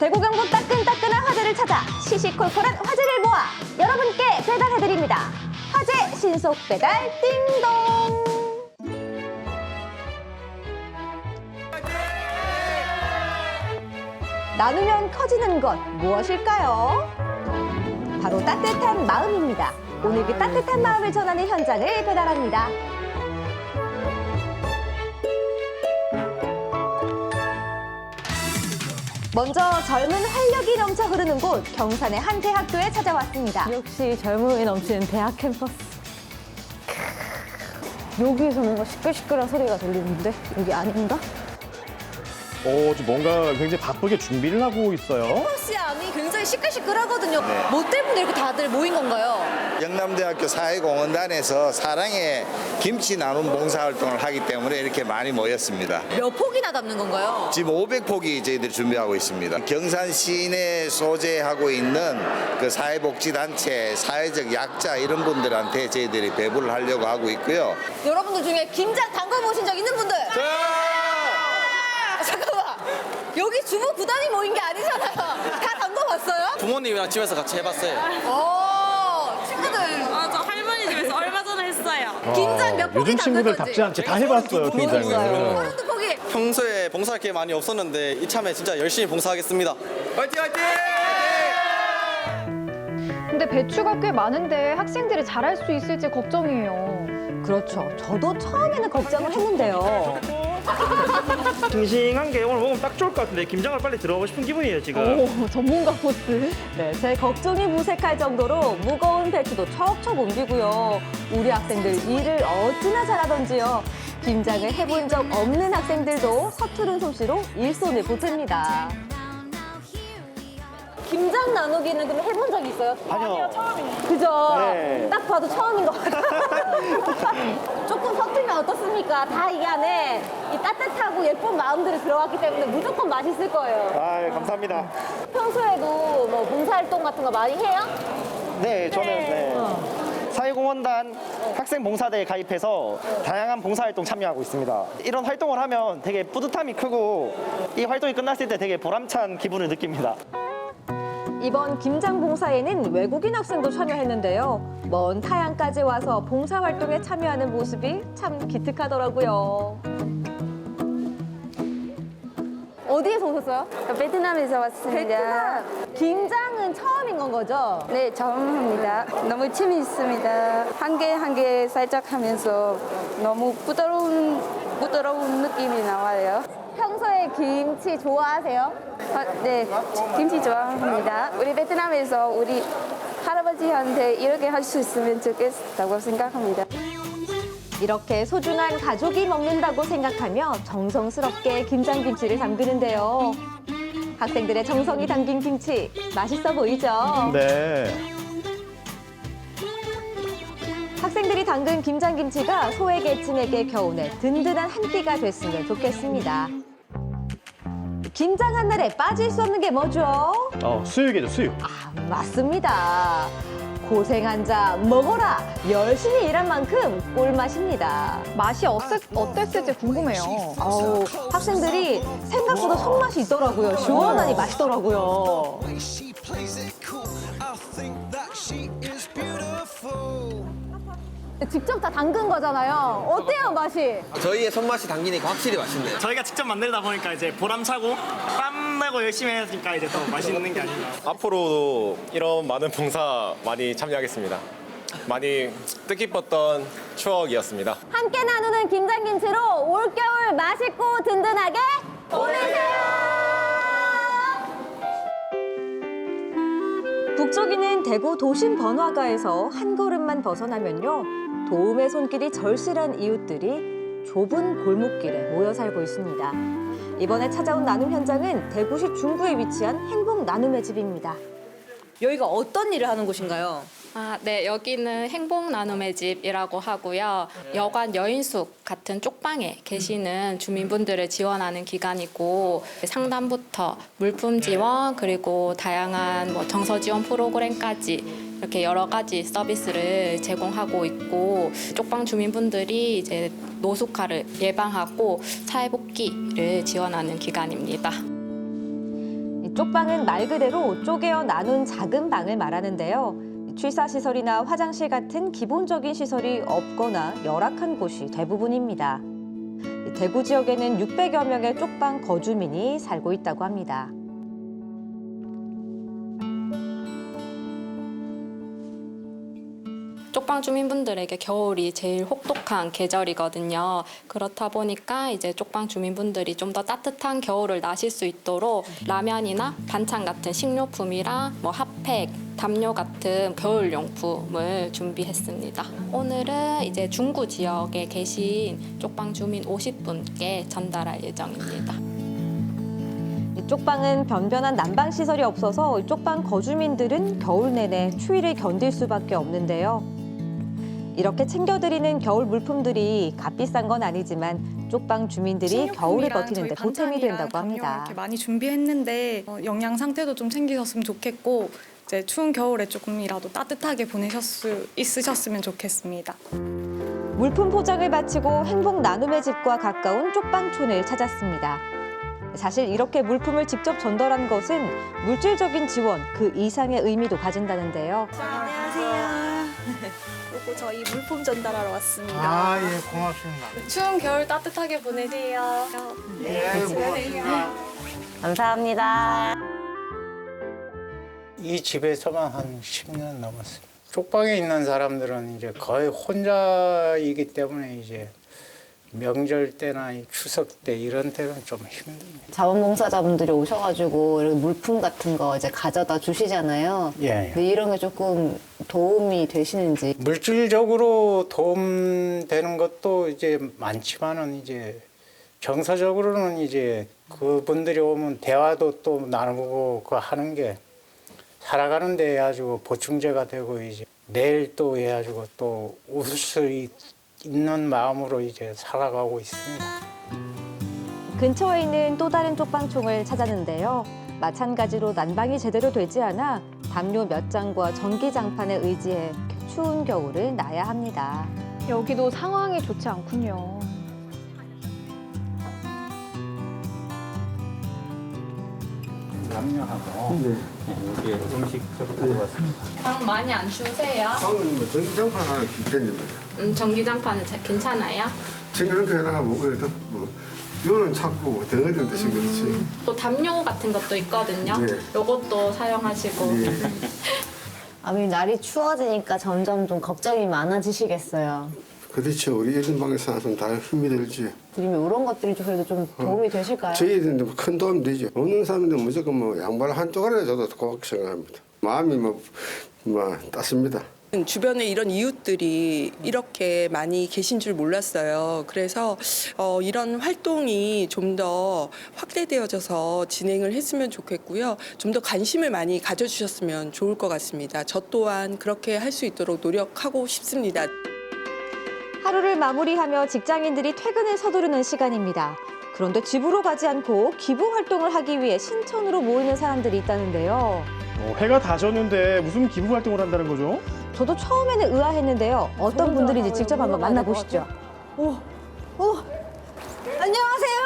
대구 경북 따끈따끈한 화제를 찾아 시시콜콜한 화제를 모아 여러분께 배달해드립니다. 화제 신속 배달 띵동. 나누면 커지는 것 무엇일까요? 바로 따뜻한 마음입니다. 오늘 그 따뜻한 마음을 전하는 현장을 배달합니다. 먼저 젊은 활력이 넘쳐 흐르는 곳 경산의 한 대학교에 찾아왔습니다. 역시 젊음이 넘치는 대학 캠퍼스. 여기에서 뭔가 시끌시끌한 소리가 들리는데 여기 아닌가? 오, 지금 뭔가 굉장히 바쁘게 준비를 하고 있어요. 버스 안이 굉장히 시끌시끌하거든요. 뭐 때문에 이렇게 다들 모인 건가요? 영남대학교 사회공헌단에서 사랑의 김치 나눔 봉사활동을 하기 때문에 이렇게 많이 모였습니다. 몇 폭이나 담는 건가요? 지금 500폭이 저희들이 준비하고 있습니다. 경산 시내 소재하고 있는 그 사회복지단체, 사회적 약자 이런 분들한테 저희들이 배부를 하려고 하고 있고요. 여러분들 중에 김장 담궈 보신 적 있는 분들? 아, 잠깐만. 여기 주부 구단이 모인 게 아니잖아요. 다 담궈 봤어요? 부모님이랑 집에서 같이 해봤어요. 오, 친구들. 맞아 할머니 집에서 얼마 전에 했어요. 김장 몇 폭이 요즘 건지. 친구들 답지 않게 다 해봤어요, 굉장히. 서른두 폭이. 평소에 봉사할 게 많이 없었는데 이참에 진짜 열심히 봉사하겠습니다. 화이팅 화이팅! 근데 배추가 꽤 많은데 학생들이 잘할 수 있을지 걱정이에요. 그렇죠. 저도 처음에는 걱정을 했는데요. 싱싱한 게 오늘 먹으면 딱 좋을 것 같은데 김장을 빨리 들어가고 싶은 기분이에요 지금. 오, 전문가 포스. 네, 제 걱정이 무색할 정도로 무거운 배추도 척척 옮기고요. 우리 학생들 일을 어찌나 잘하던지요. 김장을 해본 적 없는 학생들도 서투른 솜씨로 일손을 보탭니다. 김장 나누기는 그럼 해본 적 있어요? 아니요. 그죠? 네. 딱 봐도 처음인 것 같아요. 조금 서툴면 어떻습니까? 다 이 안에 이 따뜻하고 예쁜 마음들이 들어갔기 때문에 무조건 맛있을 거예요. 아 감사합니다. 평소에도 뭐 봉사활동 같은 거 많이 해요? 네 저는 네. 사회공헌단 학생 봉사대에 가입해서 다양한 봉사활동 참여하고 있습니다. 이런 활동을 하면 되게 뿌듯함이 크고 이 활동이 끝났을 때 되게 보람찬 기분을 느낍니다. 이번 김장 봉사에는 외국인 학생도 참여했는데요. 먼 타양까지 와서 봉사 활동에 참여하는 모습이 참 기특하더라고요. 어디에서 오셨어요? 베트남에서 왔습니다. 베트남. 김장은 처음인 건 거죠? 네, 처음입니다. 너무 재미있습니다. 한 개 한 개 살짝 하면서 너무 부드러운 부드러운 느낌이 나와요. 평소에 김치 좋아하세요? 아, 네, 김치 좋아합니다. 우리 베트남에서 우리 할아버지한테 이렇게 할 수 있으면 좋겠다고 생각합니다. 이렇게 소중한 가족이 먹는다고 생각하며 정성스럽게 김장김치를 담그는데요. 학생들의 정성이 담긴 김치 맛있어 보이죠? 네. 학생들이 담근 김장김치가 소외계층에게 겨우내 든든한 한 끼가 됐으면 좋겠습니다. 김장 한 날에 빠질 수 없는 게 뭐죠? 어, 수육이죠, 수육. 아, 맞습니다. 고생한 자 먹어라. 열심히 일한 만큼 꿀맛입니다. 맛이 어땠, 어땠을지 궁금해요. 어우, 학생들이 생각보다 손맛이 있더라고요. 시원하니 맛있더라고요. 직접 다 담근 거잖아요. 어때요, 맛이? 저희의 손맛이 담기니까 확실히 맛있네요. 저희가 직접 만들다 보니까 이제 보람차고 땀 내고 열심히 하니까 이제 더 맛있는 게 아닌가. 앞으로도 이런 많은 봉사 많이 참여하겠습니다. 많이 뜻깊었던 추억이었습니다. 함께 나누는 김장김치로 올겨울 맛있고 든든하게 보내세요. 북쪽이는 대구 도심 번화가에서 한 걸음만 벗어나면요. 도움의 손길이 절실한 이웃들이 좁은 골목길에 모여 살고 있습니다. 이번에 찾아온 나눔 현장은 대구시 중구에 위치한 행복 나눔의 집입니다. 여기가 어떤 일을 하는 곳인가요? 아, 네, 여기는 행복 나눔의 집이라고 하고요. 여관 여인숙 같은 쪽방에 계시는 주민분들을 지원하는 기관이고 상담부터 물품 지원 그리고 다양한 뭐 정서 지원 프로그램까지 이렇게 여러 가지 서비스를 제공하고 있고 쪽방 주민분들이 이제 노숙화를 예방하고 사회복귀를 지원하는 기관입니다. 이 쪽방은 말 그대로 쪼개어 나눈 작은 방을 말하는데요. 취사시설이나 화장실 같은 기본적인 시설이 없거나 열악한 곳이 대부분입니다. 이 대구 지역에는 600여 명의 쪽방 거주민이 살고 있다고 합니다. 쪽방 주민분들에게 겨울이 제일 혹독한 계절이거든요. 그렇다 보니까 이제 쪽방 주민분들이 좀 더 따뜻한 겨울을 나실 수 있도록 라면이나 반찬 같은 식료품이랑 뭐 핫팩, 담요 같은 겨울 용품을 준비했습니다. 오늘은 이제 중구 지역에 계신 쪽방 주민 50분께 전달할 예정입니다. 이 쪽방은 변변한 난방 시설이 없어서 이 쪽방 거주민들은 겨울 내내 추위를 견딜 수밖에 없는데요. 이렇게 챙겨드리는 겨울 물품들이 값비싼 건 아니지만 쪽방 주민들이 겨울을 식료품이랑 버티는 데 저희 보탬이 반찬이랑 된다고 담요 합니다. 이렇게 많이 준비했는데 어, 영양 상태도 좀 챙기셨으면 좋겠고 이제 추운 겨울에 조금이라도 따뜻하게 보내실 수 있으셨으면 좋겠습니다. 물품 포장을 마치고 행복 나눔의 집과 가까운 쪽방촌을 찾았습니다. 사실 이렇게 물품을 직접 전달한 것은 물질적인 지원 그 이상의 의미도 가진다는데요. 안녕하세요. 그리고 저희 물품 전달하러 왔습니다. 아, 예, 고맙습니다. 추운 겨울 따뜻하게 보내세요. 예, 고맙습니다. 감사합니다. 이 집에서만 한 10년 넘었어요. 쪽방에 있는 사람들은 이제 거의 혼자이기 때문에 이제 명절 때나 이 추석 때 이런 때는 좀 힘듭니다. 자원봉사자분들이 오셔가지고 이렇게 물품 같은 거 이제 가져다 주시잖아요. 예, 예. 근데 이런 게 조금 도움이 되시는지. 물질적으로 도움되는 것도 이제 많지만은 이제 정서적으로는 이제 그분들이 오면 대화도 또 나누고 그 하는 게 살아가는 데 해가지고 보충제가 되고 이제 내일 또 해가지고 또 웃을 수 있- 있는 마음으로 이제 살아가고 있습니다. 근처에 있는 또 다른 쪽방총을 찾았는데요. 마찬가지로 난방이 제대로 되지 않아 담요 몇 장과 전기장판에 의지해 추운 겨울을 나야 합니다. 여기도 상황이 좋지 않군요. 남녀하고 여기 음식 접수해 왔습니다. 방 많이 안 추우세요? 방은 뭐 전기장판 하나 괜찮습니다. 음, 전기장판은 자- 괜찮아요? 전기장판 하나 뭐 그래도 뭐 요는 찾고 덩어리는 드신 그렇지. 또 담요 같은 것도 있거든요. 네. 요것도 사용하시고. 예. 아무리 날이 추워지니까 점점 좀 걱정이 많아지시겠어요. 그렇죠. 우리 예전 방에 사는 다 힘이 들지. 드리면 이런 것들이 좀 그래도 좀 도움이 되실까요? 저희들은 뭐큰 도움 되죠. 오는 사람들은 무조건 뭐 양발 한쪽이라도 저도 고맙게 생각합니다. 마음이 뭐, 뭐 따습니다. 주변에 이런 이웃들이 이렇게 많이 계신 줄 몰랐어요. 그래서 어, 이런 활동이 좀 더 확대되어져서 진행을 했으면 좋겠고요. 좀 더 관심을 많이 가져주셨으면 좋을 것 같습니다. 저 또한 그렇게 할 수 있도록 노력하고 싶습니다. 하루를 마무리하며 직장인들이 퇴근을 서두르는 시간입니다. 그런데 집으로 가지 않고 기부 활동을 하기 위해 신천으로 모이는 사람들이 있다는데요. 어, 해가 다 졌는데 무슨 기부 활동을 한다는 거죠? 저도 처음에는 의아했는데요. 어떤 분들인지 직접 한번 만나보시죠. 오, 오, 안녕하세요.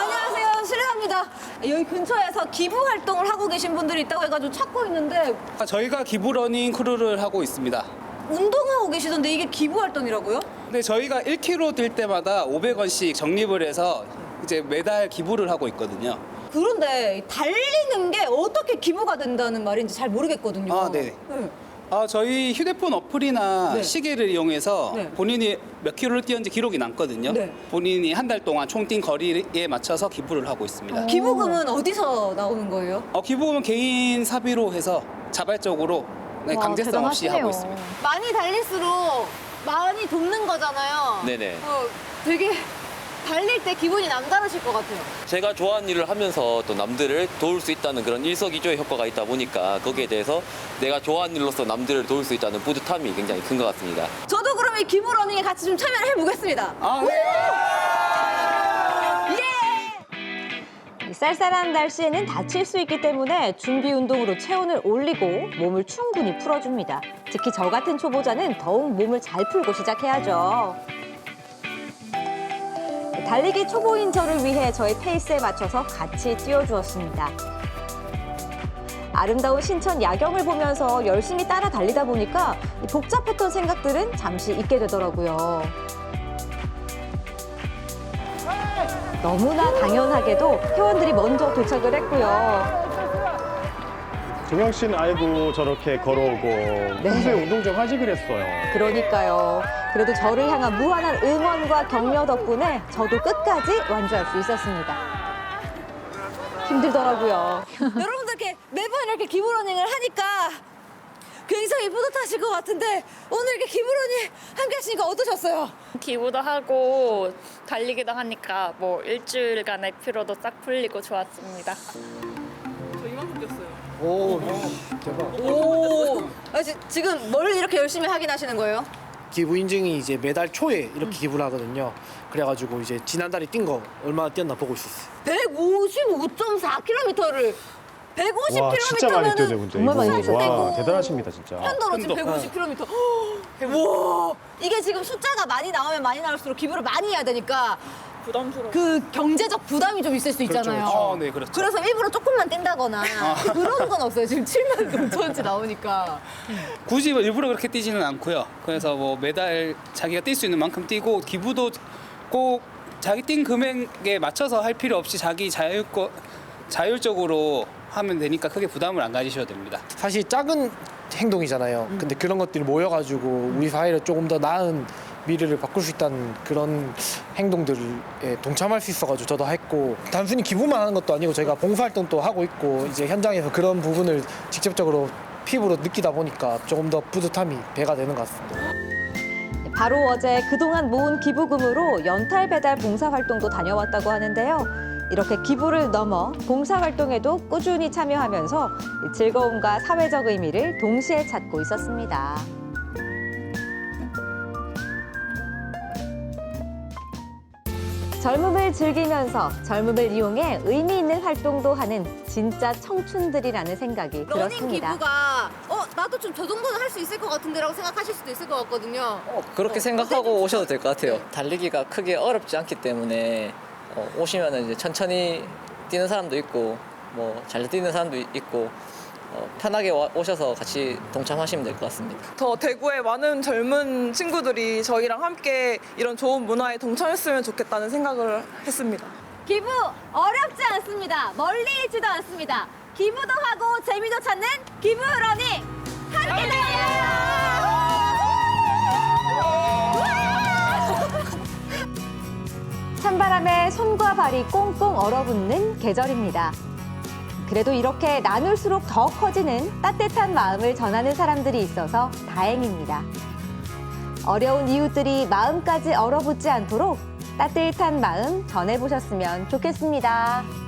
안녕하세요. 실례합니다. 여기 근처에서 기부 활동을 하고 계신 분들이 있다고 해가지고 찾고 있는데 저희가 기부 러닝 크루를 하고 있습니다. 운동하고 계시던데 이게 기부 활동이라고요? 근데 저희가 1km 뛸 때마다 500원씩 적립을 해서 이제 매달 기부를 하고 있거든요. 그런데 달리는 게 어떻게 기부가 된다는 말인지 잘 모르겠거든요. 아, 네. 네. 아, 저희 휴대폰 어플이나 네. 시계를 이용해서 네. 본인이 몇 킬로를 뛰었는지 기록이 남거든요. 네. 본인이 한 달 동안 총 뛴 거리에 맞춰서 기부를 하고 있습니다. 기부금은 어디서 나오는 거예요? 어, 기부금은 개인 사비로 해서 자발적으로 네, 와, 강제성 없이 하고 대단하시네요. 있습니다. 많이 달릴수록 많이 돕는 거잖아요. 네네. 어, 되게 달릴 때 기분이 남다르실 것 같아요. 제가 좋아하는 일을 하면서 또 남들을 도울 수 있다는 그런 일석이조의 효과가 있다 보니까 거기에 대해서 내가 좋아하는 일로서 남들을 도울 수 있다는 뿌듯함이 굉장히 큰 것 같습니다. 저도 그럼 이 기부 러닝에 같이 좀 참여를 해보겠습니다. 아, 네. 쌀쌀한 날씨에는 다칠 수 있기 때문에 준비 운동으로 체온을 올리고 몸을 충분히 풀어줍니다. 특히 저 같은 초보자는 더욱 몸을 잘 풀고 시작해야죠. 달리기 초보인 저를 위해 저의 페이스에 맞춰서 같이 뛰어주었습니다. 아름다운 신천 야경을 보면서 열심히 따라 달리다 보니까 이 복잡했던 생각들은 잠시 잊게 되더라고요. 너무나 당연하게도 회원들이 먼저 도착을 했고요. 종영 씨는 아이고 저렇게 걸어오고 평소에 운동 좀 하지 그랬어요. 그러니까요. 그래도 저를 향한 무한한 응원과 격려 덕분에 저도 끝까지 완주할 수 있었습니다. 힘들더라고요. 여러분들 이렇게 매번 이렇게 기부러닝을 하니까 굉장히 뿌듯하실 것 같은데 오늘 이렇게 기부러닝 함께 하시니까 어떠셨어요? 기부도 하고 달리기도 하니까 뭐 일주일간의 피로도 싹 풀리고 좋았습니다. 저 이만큼 꼈어요. 오, 대박. 오, 아, 지, 지금 뭘 이렇게 열심히 하긴 하시는 거예요? 기부 인증이 이제 매달 초에 이렇게 기부를 하거든요. 그래가지고 이제 지난달에 뛴 거 얼마나 뛰었나 보고 있었어요. 155.4km를 150km면은 와 진짜 많이 뛰었네 근데. 정말 많이 이거. 와. 대단하십니다 진짜. 편도로 지금 150km. 와, 이게 지금 숫자가 많이 나오면 많이 나올수록 기부를 많이 해야 되니까 부담스러워. 그 경제적 부담이 좀 있을 수 있잖아요. 어, 네, 그렇죠. 그래서 일부러 조금만 뛴다거나 그런 건 없어요. 지금 7만 넘쳤는지 나오니까. 굳이 뭐 일부러 그렇게 뛰지는 않고요. 그래서 뭐 매달 자기가 뛸 수 있는 만큼 뛰고 기부도 꼭 자기 뛴 금액에 맞춰서 할 필요 없이 자기 자율거 자율적으로 하면 되니까 크게 부담을 안 가지셔도 됩니다. 사실 작은 행동이잖아요. 근데 그런 것들이 모여가지고 우리 사회를 조금 더 나은 미래를 바꿀 수 있다는 그런 행동들에 동참할 수 있어가지고 저도 했고 단순히 기부만 하는 것도 아니고 저희가 봉사활동도 하고 있고 이제 현장에서 그런 부분을 직접적으로 피부로 느끼다 보니까 조금 더 뿌듯함이 배가 되는 것 같습니다. 바로 어제 그동안 모은 기부금으로 연탈 배달 봉사 활동도 다녀왔다고 하는데요. 이렇게 기부를 넘어 봉사활동에도 꾸준히 참여하면서 이 즐거움과 사회적 의미를 동시에 찾고 있었습니다. 젊음을 즐기면서 젊음을 이용해 의미 있는 활동도 하는 진짜 청춘들이라는 생각이 러닝 들었습니다. 기부가 어 나도 좀 저 정도는 할 수 있을 것 같은데라고 생각하실 수도 있을 것 같거든요. 그렇게 생각하고 오셔도 될 것 같아요. 달리기가 크게 어렵지 않기 때문에 어, 오시면 이제 천천히 뛰는 사람도 있고 뭐 잘 뛰는 사람도 이- 있고 어, 편하게 와- 오셔서 같이 동참하시면 될 것 같습니다. 더 대구의 많은 젊은 친구들이 저희랑 함께 이런 좋은 문화에 동참했으면 좋겠다는 생각을 했습니다. 기부 어렵지 않습니다. 멀리 있지도 않습니다. 기부도 하고 재미도 찾는 기부 러닝 함께 달려요. 찬바람에 손과 발이 꽁꽁 얼어붙는 계절입니다. 그래도 이렇게 나눌수록 더 커지는 따뜻한 마음을 전하는 사람들이 있어서 다행입니다. 어려운 이웃들이 마음까지 얼어붙지 않도록 따뜻한 마음 전해보셨으면 좋겠습니다.